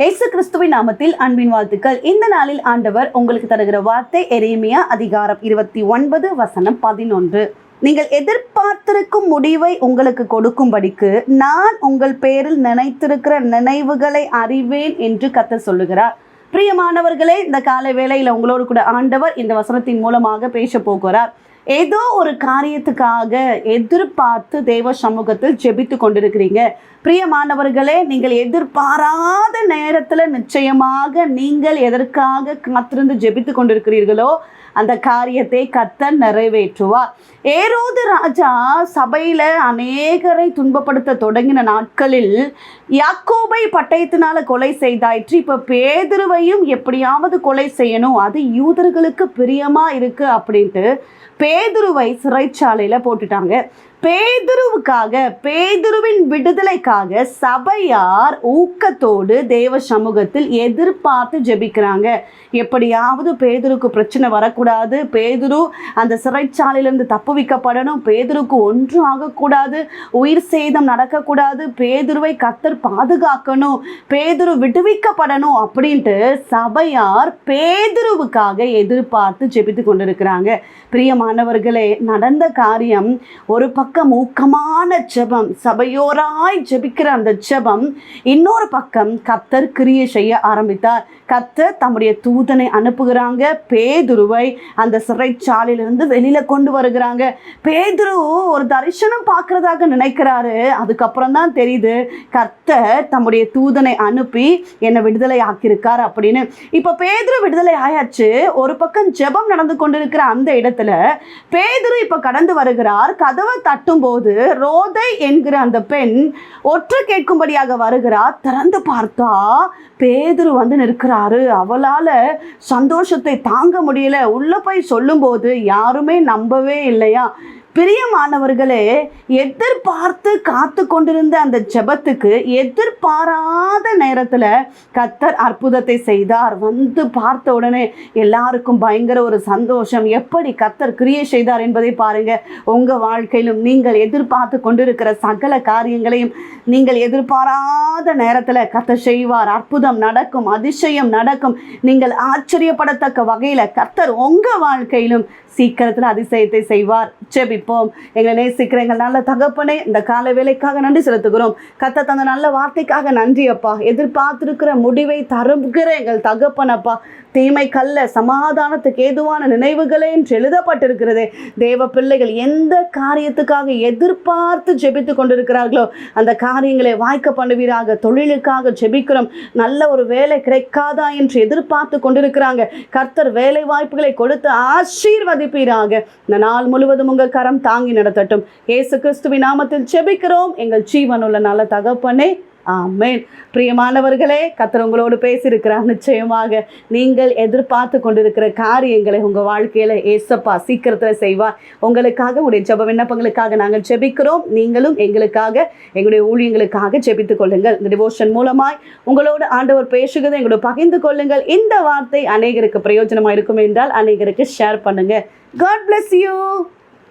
இயேசு கிறிஸ்துவின் நாமத்தில் அன்பின் வாழ்த்துக்கள். இந்த நாளில் ஆண்டவர் உங்களுக்கு தருகிற வார்த்தை எரேமியா அதிகாரம் இருபத்தி ஒன்பது வசனம் பதினொன்று. நீங்கள் எதிர்பார்த்திருக்கும் முடிவை உங்களுக்கு கொடுக்கும்படிக்கு நான் உங்கள் பேரில் நினைத்திருக்கிற நினைவுகளை அறிவேன் என்று கத்த சொல்லுகிறார். பிரியமானவர்களே இந்த காலை வேளையில் உங்களோடு கூட ஆண்டவர் இந்த வசனத்தின் மூலமாக பேச போகிறார். ஏதோ ஒரு காரியத்துக்காக எதிர்பார்த்து தேவ சமூகத்தில் ஜெபித்து கொண்டிருக்கிறீங்க. பிரியமானவர்களே நீங்கள் எதிர்பாராத நேரத்தில் நிச்சயமாக நீங்கள் எதற்காக காத்திருந்து ஜெபித்து கொண்டிருக்கிறீர்களோ அந்த காரியத்தை கத்த நிறைவேற்றுவார். ஏரோது ராஜா சபையில் அநேகரை துன்பப்படுத்த தொடங்கின நாட்களில் யாக்கோபை பட்டயத்தினால கொலை செய்தாயிற்று. இப்போ பேதுருவையும் எப்படியாவது கொலை செய்யணும் அது யூதர்களுக்கு பிரியமாக இருக்கு அப்படின்ட்டு பே பேதுருவை சிறைச்சாலையில் போட்டுட்டாங்க. பேதுருவுக்காக பேதுருவின் விடுதலைக்காக சபையார் ஊக்கத்தோடு தேவ சமூகத்தில் எதிர்பார்த்து ஜெபிக்கிறாங்க. எப்படியாவது பேதுருக்கு பிரச்சனை வரக்கூடாது. பேதுரு அந்த சிறைச்சாலையிலிருந்து தப்பு வைக்கப்படணும். பேதுருக்கு ஒன்றும் ஆகக்கூடாது. உயிர் சேதம் நடக்கக்கூடாது. பேதுருவை கத்தர் பாதுகாக்கணும். பேதுரு விடுவிக்கப்படணும் அப்படின்ட்டு சபையார் பேதுருவுக்காக எதிர்பார்த்து ஜெபித்து கொண்டிருக்கிறாங்க. பிரியமானவர்களே நடந்த காரியம் ஒரு பக்கம் ஊக்கமான ஜெபம் சபையோராய் ஜெபிக்கிற அந்த ஜெபம் இன்னொரு பக்கம் கத்தர் கிரியை செய்ய ஆரம்பித்தார். கத்தர் தம்முடைய தூதனை அனுப்புகிறாங்க. பேதுருவை அந்த சிறைச்சாலையிலிருந்து வெளியில கொண்டு வருகிறாங்க. பேதுரு ஒரு தரிசனம் பார்க்கறதாக நினைக்கிறாரு. அதுக்கப்புறம் தான் தெரியுது கர்த்தர் தம்முடைய தூதனை அனுப்பி என்னை விடுதலை ஆக்கியிருக்கார் அப்படின்னு. இப்போ பேதுரு விடுதலை ஆயாச்சு. ஒரு பக்கம் ஜெபம் நடந்து கொண்டிருக்கிற அந்த இடத்துல பேதுரு இப்போ கடந்து வருகிறார். கதவை தட்டும்போது ரோதை என்கிற அந்த பெண் ஒற்று கேட்கும்படியாக வருகிறார் திறந்து பார்த்தா பேதுரு வந்து நிற்கிறாரு. அவளால் சந்தோஷத்தை தாங்க முடியல. உள்ள போய் சொல்லும்போது யாருமே நம்பவே இல்லையா? பிரியமானவர்களே எதிர்பார்த்து காத்து கொண்டிருந்த அந்த ஜெபத்துக்கு எதிர்பாராத நேரத்தில் கத்தர் அற்புதத்தை செய்தார். வந்து பார்த்த உடனே எல்லாருக்கும் பயங்கர ஒரு சந்தோஷம். எப்படி கத்தர் கிரியை செய்தார் என்பதை பாருங்க. உங்க வாழ்க்கையிலும் நீங்கள் எதிர்பார்த்து கொண்டிருக்கிற சகல காரியங்களையும் நீங்கள் எதிர்பாராத நேரத்தில் கத்தர் செய்வார். அற்புதம் நடக்கும் அதிசயம் நடக்கும். நீங்கள் ஆச்சரியப்படத்தக்க வகையில் கத்தர் உங்க வாழ்க்கையிலும் சீக்கிரத்தில் அதிசயத்தை செய்வார். ஜெபிப்போம் எங்களை நேசிக்கிற எங்கள் நல்ல தகப்பனே இந்த கால வேலைக்காக நன்றி செலுத்துகிறோம். கத்த தந்த நல்ல வார்த்தைக்காக நன்றி அப்பா. எதிர்பார்த்திருக்கிற முடிவை தருகிற எங்கள் தகப்பனப்பா தீமை கல்ல சமாதானத்துக்கு ஏதுவான நினைவுகளே என்று எழுதப்பட்டிருக்கிறதே. தேவ பிள்ளைகள் எந்த காரியத்துக்காக எதிர்பார்த்து ஜெபித்து கொண்டிருக்கிறார்களோ அந்த காரியங்களை வாய்க்க பண்ணுவீராக. தொழிலுக்காக ஜெபிக்கிறோம். நல்ல ஒரு வேலை கிடைக்காதா என்று எதிர்பார்த்து கொண்டிருக்கிறாங்க. கர்த்தர் வேலை வாய்ப்புகளை கொடுத்து ஆசீர்வதிப்பீராக. இந்த நாள் முழுவதும் உங்கள் கரம் தாங்கி நடத்தட்டும் ஏசு கிறிஸ்துவின் நாமத்தில் ஜெபிக்கிறோம். எங்கள் ஜீவனுள்ள நல்ல தகப்பனே ஆமேன். பிரியமானவர்களே கத்தர் உங்களோடு பேசியிருக்கிறார். நிச்சயமாக நீங்கள் எதிர்பார்த்து கொண்டிருக்கிற காரியங்களை உங்கள் வாழ்க்கையில் ஏசப்பா சீக்கிரத்தில் செய்வார். உங்களுக்காக உடைய ஜெப விண்ணப்பங்களுக்காக நாங்கள் ஜெபிக்கிறோம். நீங்களும் எங்களுக்காக எங்களுடைய ஊழியங்களுக்காக ஜெபித்துக் கொள்ளுங்கள். இந்த டிவோஷன் மூலமாய் உங்களோடு ஆண்டவர் பேசுகிறதை எங்களோட பகிர்ந்து கொள்ளுங்கள். இந்த வார்த்தை அநேகருக்கு பிரயோஜனமாக இருக்கும் என்றால் அநேகருக்கு ஷேர் பண்ணுங்கள் காட் பிளஸ் யூ